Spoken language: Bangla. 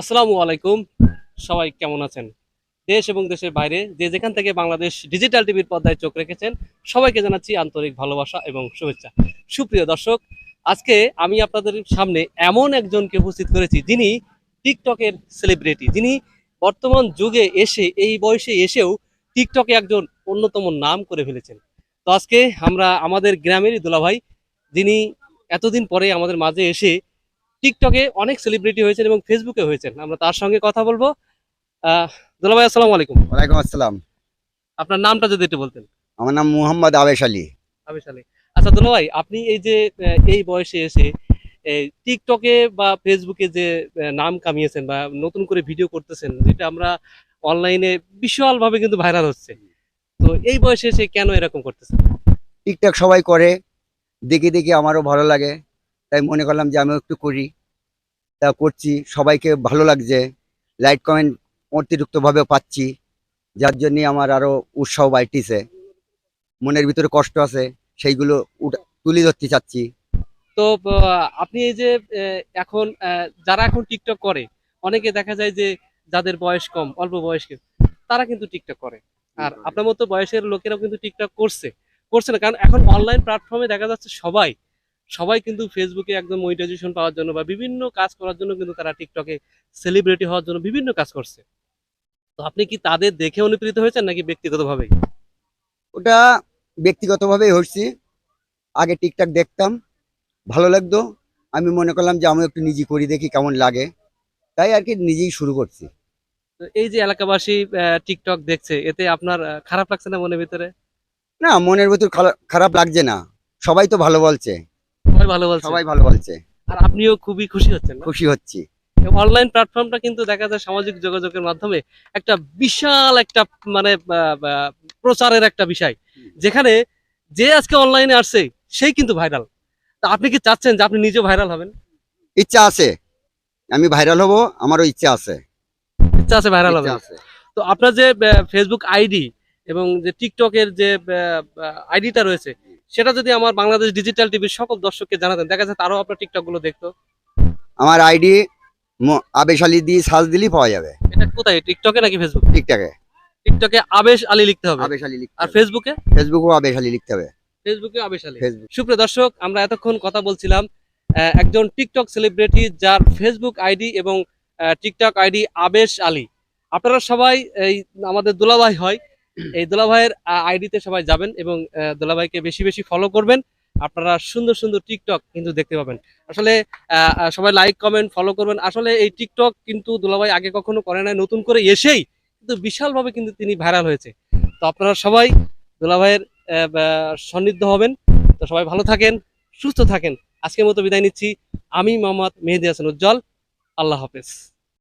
আসসালামু আলাইকুম। সবাই কেমন আছেন? দেশ এবং দেশের বাইরে যে যেখান থেকে বাংলাদেশ ডিজিটাল টিভির পর্দায় চোখ রেখেছেন, সবাইকে জানাচ্ছি আন্তরিক ভালোবাসা এবং শুভেচ্ছা। সুপ্রিয় দর্শক, আজকে আমি আপনাদের সামনে এমন একজনকে উপস্থিত করেছি যিনি টিকটকের সেলিব্রিটি। যিনি বর্তমান যুগে এসে, এই বয়সে এসেও টিকটকে একজন অন্যতম নাম করে ফেলেছেন। তো আজকে আমরা আমাদের গ্রামেরই দুলাভাই, যিনি এতদিন পরে আমাদের মাঝে এসে টিকটকে অনেক সেলিব্রিটি হয়েছেন এবং ফেসবুকে হয়েছেন। আমরা তার সঙ্গে কথা বলব। আহ, দুলাভাই আসসালামু আলাইকুম। ওয়ালাইকুম আসসালাম। আপনার নামটা যদি একটু বলতেন। আমার নাম মুহাম্মদ আবেশ আলী। আবেশ আলী। আচ্ছা দুলাভাই আপনি এই যে এই বয়সে এসে টিকটকে বা ফেসবুকে যে নাম কামিয়েছেন বা নতুন করে ভিডিও করতেছেন যেটা আমরা অনলাইনে বিশালভাবে কিন্তু ভাইরাল হচ্ছে। তো এই বয়সে এসে কেন এরকম করতেছেন? টিকটক সবাই করে দেখে দেখে আমারও ভালো লাগে। তাই মনে করলাম যে আমিও একটু করি। তা করছি, সবাইকে ভালো লাগছে। লাইট কমেন্ট অতিরিক্তভাবে পাচ্ছি। যার জন্য আমার আরও উৎসাহ বাড়তিছে। মনের ভিতরে কষ্ট আছে, সেইগুলো তুলে ধরতে চাচ্ছি। তো আপনি এই যে এখন যারা এখন টিকটক করে, অনেকে দেখা যায় যে যাদের বয়স কম, অল্প বয়সকে, তারা কিন্তু টিকটক করে। আর আপনার মতো বয়সের লোকেরাও কিন্তু টিকটক করছে। করছে না, কারণ এখন অনলাইন প্ল্যাটফর্মে দেখা যাচ্ছে সবাই সবাই কিন্তু ফেসবুকে একদম মনিটাইজেশন পাওয়ার জন্য বা বিভিন্ন কাজ করার জন্য কিন্তু তারা টিকটকে সেলিব্রিটি হওয়ার জন্য বিভিন্ন কাজ করছে। তো আপনি কি তাদের দেখে অনুপ্রেরিত হয়েছেন নাকি ব্যক্তিগতভাবে ওটা ব্যক্তিগতভাবেই হচ্ছি আগে টিকটক দেখতাম ভালো লাগতো। আমি মনে করলাম যে আমি একটু নিজে করি দেখি কেমন লাগে। তাই আর কি নিজেই শুরু করছি। তো এই যে এলাকাবাসী টিকটক দেখছে এতে আপনার খারাপ লাগছে না মনের ভিতরে? না মনের ভিতর খারাপ লাগছে না। সবাই তো ভালো বলছে। সবাই ভালো বলছে। সবাই ভালো বলছে। আর আপনিও খুবই খুশি হচ্ছেন খুশি হচ্ছি। অনলাইন প্ল্যাটফর্মটা কিন্তু দেখা যায় সামাজিক যোগাযোগের মাধ্যমে একটা বিশাল একটা মানে প্রচারের একটা বিষয়। যেখানে যে আজকে অনলাইনে আসছে সেই কিন্তু ভাইরাল তা আপনি কি চাচ্ছেন যে আপনি নিজে ভাইরাল হবেন? ইচ্ছা আছে। আমি ভাইরাল হব আমারও ইচ্ছা আছে। ইচ্ছা আছে ভাইরাল হবে তো আপনার যে ফেসবুক আইডি এবং যে টিকটকের যে আইডিটা রয়েছে সেটা যদি আমার বাংলাদেশ ডিজিটাল টিভির সকল দর্শককে জানাতেন দেখা যায় তারাও আপনার টিকটকগুলো দেখতো। আমার আইডি আবেশ আলী দিয়ে সার্চ দিলেই পাওয়া যাবে। এটা কোথায়? টিকটকে নাকি ফেসবুক টিকটকে টিকটকে আবেশ আলী লিখতে হবে। আবেশ আলী লিখতে আর ফেসবুকে ফেসবুকও আবেশ আলী লিখতে হবে। ফেসবুকে আবেশ আলী। ফেসবুক সুপ্রিয় দর্শক আমরা এতক্ষণ কথা বলছিলাম একজন টিকটক সেলিব্রিটি যার ফেসবুক আইডি এবং টিকটক আইডি আবেশ আলী। আপনারা সবাই এই আমাদের দুলাভাই হয়। এই দুলাভাইয়ের আইডিতে সবাই যাবেন এবং দুলাভাইকে বেশি বেশি ফলো করবেন। আপনারা সুন্দর সুন্দর টিকটক কিন্তু দেখতে পাবেন। আসলে সবাই লাইক কমেন্ট ফলো করবেন। আসলে এই টিকটক কিন্তু দুলাভাই আগে কখনো করে নাই, নতুন করে এসেই কিন্তু বিশালভাবে কিন্তু তিনি ভাইরাল হয়েছে। তো আপনারা সবাই দুলাভাইয়ের সন্নিধ্য হবেন। তো সবাই ভালো থাকেন, সুস্থ থাকেন। আজকের মতো বিদায় নিচ্ছি। আমি মোহাম্মদ মেহেদি হাসান উজ্জ্বল। আল্লাহ হাফেজ।